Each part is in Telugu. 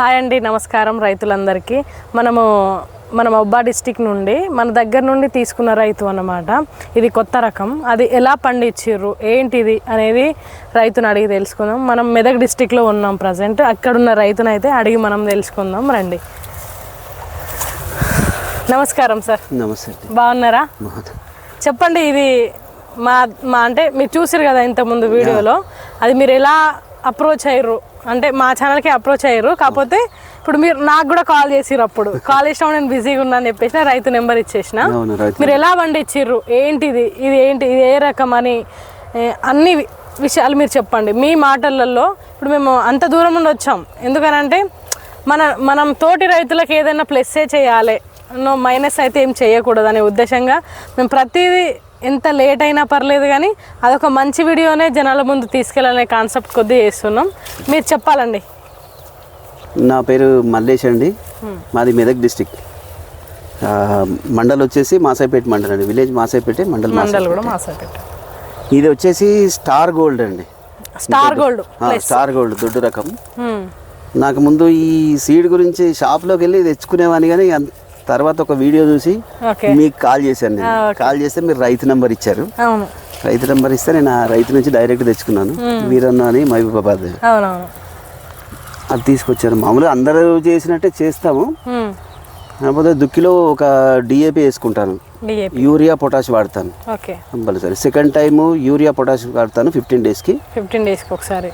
హాయ్ అండి నమస్కారం రైతులందరికీ. మనము మన మబ్బా డిస్టిక్ నుండి మన దగ్గర నుండి తీసుకున్న రైతు అన్నమాట. ఇది కొత్త రకం. అది ఎలా పండించిర్రు? ఏంటిది? అనేది రైతుని అడిగి తెలుసుకుందాం. మనం మెదక్ డిస్టిక్లో ఉన్నాం ప్రజెంట్. అక్కడున్న రైతుని అయితే అడిగి మనం తెలుసుకుందాం. రండి. నమస్కారం సార్. నమస్తే బాగున్నారా. చెప్పండి ఇది మా మా అంటే మీరు చూసారు కదా ఇంతకుముందు వీడియోలో. అది మీరు ఎలా అప్రోచ్ అయ్యారు అంటే మా ఛానల్కి అప్రోచ్ అయ్యారు. కాకపోతే ఇప్పుడు మీరు నాకు కూడా కాల్ చేసిర్రు అప్పుడు. కాల్ చేసినప్పుడు నేను బిజీగా ఉన్నా అని చెప్పేసి రైతు నెంబర్ ఇచ్చేసిన. మీరు ఎలా పండించిర్రు ఏంటిది? ఇది ఏంటి? ఇది ఏ రకం అని అన్ని విషయాలు మీరు చెప్పండి. మీ మాటలలో ఇప్పుడు మేము అంత దూరం నుండి వచ్చాం. ఎందుకనంటే మన మనం తోటి రైతులకు ఏదైనా ప్లస్సే చేయాలి? నో మైనస్ అయితే ఏం చేయకూడదు అనే ఉద్దేశంగా మేము ప్రతిదీ ఎంత లేట్ అయినా పర్లేదు కానీ అదొక మంచి వీడియోనే జనాల ముందు తీసుకెళ్ళాలనే కాన్సెప్ట్ కొద్దిగా చేస్తున్నాం. మీరు చెప్పాలండి. నా పేరు మల్లేష్ అండి. మాది మెదక్ డిస్టిక్ మండల్ వచ్చేసి మాసాయిపేట మండల్ అండి. విలేజ్ మాసాయిపేట మండల్ మండలు కూడా మాసాపెట్ట ఇది వచ్చేసి స్టార్ గోల్డ్ అండి. స్టార్ గోల్డ్ స్టార్ గోల్డ్ దొడ్డు రకం. నాకు ముందు ఈ సీడ్ గురించి షాప్లోకి వెళ్ళి తెచ్చుకునేవాని కానీ అన్- తర్వాత ఒక వీడియో చూసి మీకు కాల్ చేశాను నేను. కాల్ చేస్తే మీరు రైతు నెంబర్ ఇచ్చారు. రైతు నెంబర్ ఇస్తే నేను ఆ రైతు నుంచి డైరెక్ట్ తెచ్చుకున్నాను. వీరన్న అని మహబూబాబాద్. అది తీసుకొచ్చాను మామూలుగా అందరూ చేసినట్టే చేస్తాము. కాకపోతే దుక్కిలో ఒక డిఏపి వేసుకుంటాను. యూరియా పొటాష్ వాడతాను. Compulsory. Second time urea potash వాడతాను ఫిఫ్టీన్ డేస్కి. ఫిఫ్టీన్ డేస్కి ఒకసారి.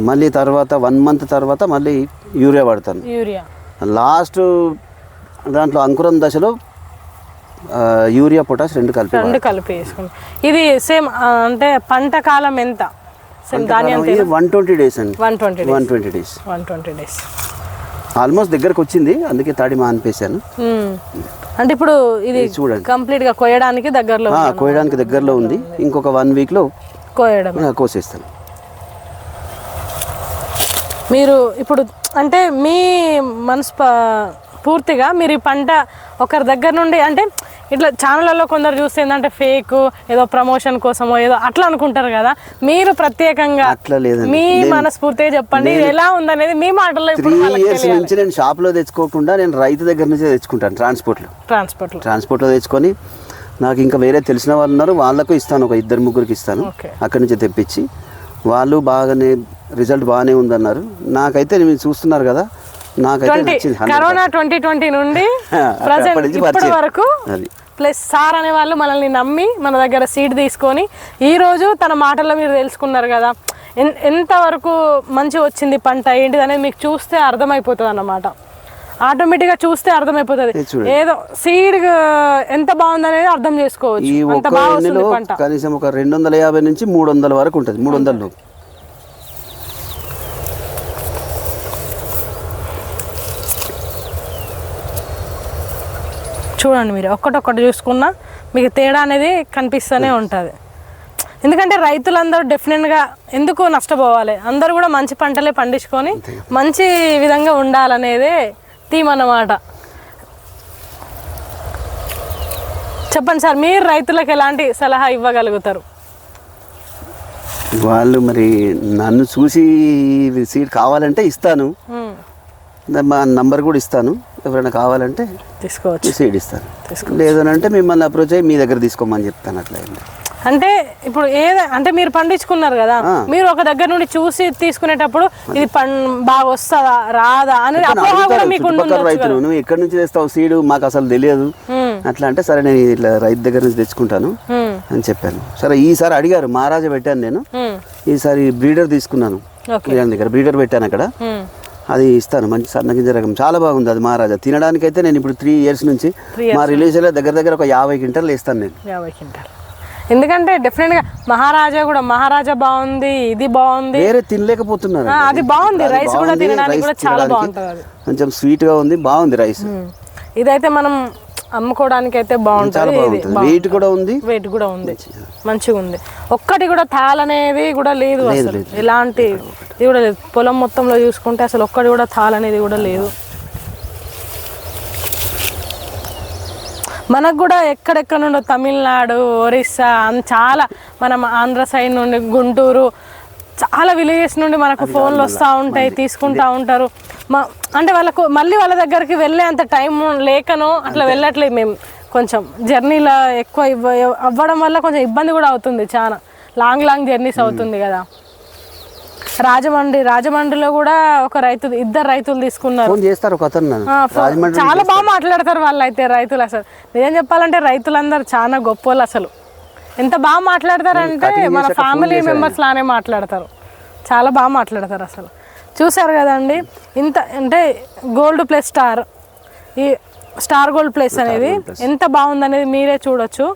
మళ్ళీ తర్వాత వన్ మంత్ తర్వాత మళ్ళీ యూరియా వాడతాను. యూరియా. లాస్ట్ దాంట్లో అంకురం దశలో యూరియా పొటాష్ రెండు కలిపి రెండు కలిపి వేసుకుంటాం. ఇది సేమ్ అంటే పంట కాలం ఎంత? సేమ్ ధాన్యం వన్ ట్వంటీ డేస్ అండి. One twenty one twenty days one twenty days almost దగ్గరకు వచ్చింది అందుకే తాడి మానిపేశాను. అంటే ఇప్పుడు ఇది చూడండి. కంప్లీట్గా కోయడానికి దగ్గరలో కోయడానికి దగ్గరలో ఉంది. ఇంకొక వన్ వీక్లో కోయడం కోసేస్తాను. మీరు ఇప్పుడు అంటే మీ మనసు పూర్తిగా మీరు ఈ పంట ఒకరి దగ్గర నుండి అంటే ఇట్లా ఛానళ్ళలో కొందరు చూస్తే ఏంటంటే ఫేక్ ఏదో ప్రమోషన్ కోసమో ఏదో అట్లా అనుకుంటారు కదా. మీరు ప్రత్యేకంగా మీ మనస్ఫూర్తిగా చెప్పండి ఎలా ఉందనేది మీ మాటల్లో త్రీ ఇయర్స్ నుంచి నేను షాప్లో తెచ్చుకోకుండా నేను రైతు దగ్గర నుంచే తెచ్చుకుంటాను ట్రాన్స్పోర్ట్లో ట్రాన్స్పోర్ట్లో ట్రాన్స్పోర్ట్లో తెచ్చుకొని నాకు ఇంకా వేరే తెలిసిన వాళ్ళు ఉన్నారు వాళ్ళకు ఇస్తాను ఒక ఇద్దరు ముగ్గురికి ఇస్తాను అక్కడి నుంచి తెప్పించి. వాళ్ళు బాగానే రిజల్ట్ బాగానే ఉందన్నారు. నాకైతే మీరు చూస్తున్నారు కదా నాకైతే ట్వంటీ నచ్చింది 100%. కరోనా ట్వంటీ ట్వంటీ నుండి ఇప్పటి. వరకు ప్లస్ సార్ అనే వాళ్ళు మనల్ని నమ్మి మన దగ్గర సీట్ తీసుకొని ఈ రోజు తన మాటల్లో మీరు తెలుసుకున్నారు కదా. ఎంతవరకు మంచి వచ్చింది పంట? ఏంటిది అనేది మీకు చూస్తే అర్థమైపోతుంది అన్నమాట. ఆటోమేటిక్గా చూస్తే అర్థమైపోతుంది. ఏదో సీడ్ ఎంత బాగుంది అనేది అర్థం చేసుకోవచ్చు. కనీసం ఒక రెండు వందల యాభై నుంచి మూడు వందల వరకు ఉంటుంది. మూడు వందలు చూడండి మీరు ఒక్కటొక్కటి చూసుకున్నా మీకు తేడా అనేది కనిపిస్తూనే ఉంటుంది. ఎందుకంటే రైతులందరూ డెఫినెట్గా ఎందుకు నష్టపోవాలి? అందరూ కూడా మంచి పంటలే పండించుకొని మంచి విధంగా ఉండాలనేదే థీమ్ అన్నమాట. చెప్పండి సార్ మీరు రైతులకు ఎలాంటి సలహా ఇవ్వగలుగుతారు? వాళ్ళు మరి నన్ను చూసి సీట్ కావాలంటే ఇస్తాను. మా నంబర్ కూడా ఇస్తాను. ఎవరైనా కావాలంటే తీసుకోవచ్చు. సీడ్ ఇస్తాను లేదనంటే మిమ్మల్ని అప్రోచ్ అయ్యి మీ దగ్గర తీసుకోమని చెప్తాను అట్లా. అంటే ఇప్పుడు ఏద అంటే మీరు పండించుకున్నారు కదా మీరు ఒక దగ్గర నుండి చూసి తీసుకునేటప్పుడు ఇది పం బాగా వస్తుందా రాదా అనేది అపోహ కూడా మీకు రైతులు నువ్వు ఎక్కడి నుంచి తెస్తావు సీడు మాకు అసలు తెలియదు. అట్లా అంటే సరే నేను ఇట్లా రైతు దగ్గర నుంచి తెచ్చుకుంటాను అని చెప్పాను. సరే ఈసారి అడిగారు మహారాజా పెట్టాను నేను. ఈసారి బ్రీడర్ తీసుకున్నాను. దగ్గర బ్రీడర్ పెట్టాను అక్కడ. అది ఇస్తాను. మంచి సన్నగింజ రకం. చాలా బాగుంది అది మహారాజా. తినడానికైతే నేను ఇప్పుడు త్రీ ఇయర్స్ నుంచి మా రిలేషన్లో దగ్గర దగ్గర ఒక యాభై క్వింటల్ వేస్తాను నేను. యాభై క్వింటాల్. ఎందుకంటే డెఫినెట్గా మహారాజా కూడా మహారాజా బాగుంది ఇది బాగుంది. వేరే తినలేకపోతున్నారు. అది బాగుంది. రైస్ కూడా తినడానికి కూడా చాలా బాగుంటుంది కొంచెం sweet గా ఉంది బాగుంది రైస్. ఇదైతే మనం అమ్ముకోవడానికి అయితే బాగుంటుంది. వెయిట్ కూడా ఉంది. వెయిట్ కూడా ఉంది. మంచిగా. ఉంది ఒక్కటి కూడా తాళనేది కూడా లేదు అసలు. ఎలాంటి ఇది కూడా లేదు. పొలం మొత్తంలో చూసుకుంటే అసలు ఒక్కటి కూడా తాళనేది కూడా లేదు. మనకు కూడా ఎక్కడెక్కడ నుండో తమిళనాడు ఒరిస్సా చాలా మనం ఆంధ్ర సైడ్ నుండి గుంటూరు చాలా విలేజెస్ నుండి మనకు ఫోన్లు వస్తూ ఉంటాయి తీసుకుంటా ఉంటారు. మా అంటే వాళ్ళకు మళ్ళీ వాళ్ళ దగ్గరికి వెళ్ళే అంత టైం లేకనో అట్లా వెళ్ళట్లేదు మేము. కొంచెం జర్నీలో ఎక్కువ ఇవ్వ అవ్వడం వల్ల కొంచెం ఇబ్బంది కూడా అవుతుంది చాలా. లాంగ్ లాంగ్ జర్నీస్ అవుతుంది కదా. రాజమండ్రి రాజమండ్రిలో కూడా ఒక రైతు ఇద్దరు రైతులు తీసుకున్నారు. ఫోన్ చేస్తారు ఒక అతను చాలా బాగా మాట్లాడతారు వాళ్ళు అయితే రైతులు అసలు. నిజం చెప్పాలంటే రైతులందరూ చాలా గొప్పోళ్ళు అసలు. ఎంత బాగా మాట్లాడతారంటే మన ఫ్యామిలీ మెంబర్స్ లానే మాట్లాడతారు. చాలా బాగా మాట్లాడతారు అసలు. చూసారు కదండి ఇంత అంటే గోల్డ్ ప్లస్ స్టార్ ఈ స్టార్ గోల్డ్ ప్లస్ అనేది ఎంత బాగుందనేది మీరే చూడొచ్చు.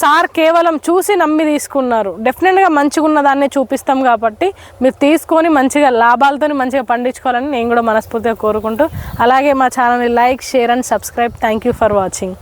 సార్ కేవలం చూసి నమ్మి తీసుకున్నారు. డెఫినెట్గా మంచిగా ఉన్న దాన్నే చూపిస్తాం కాబట్టి మీరు తీసుకొని మంచిగా లాభాలతో మంచిగా పండించుకోవాలని నేను కూడా మనస్ఫూర్తిగా కోరుకుంటూ అలాగే మా ఛానల్ని like share and subscribe. Thank you for watching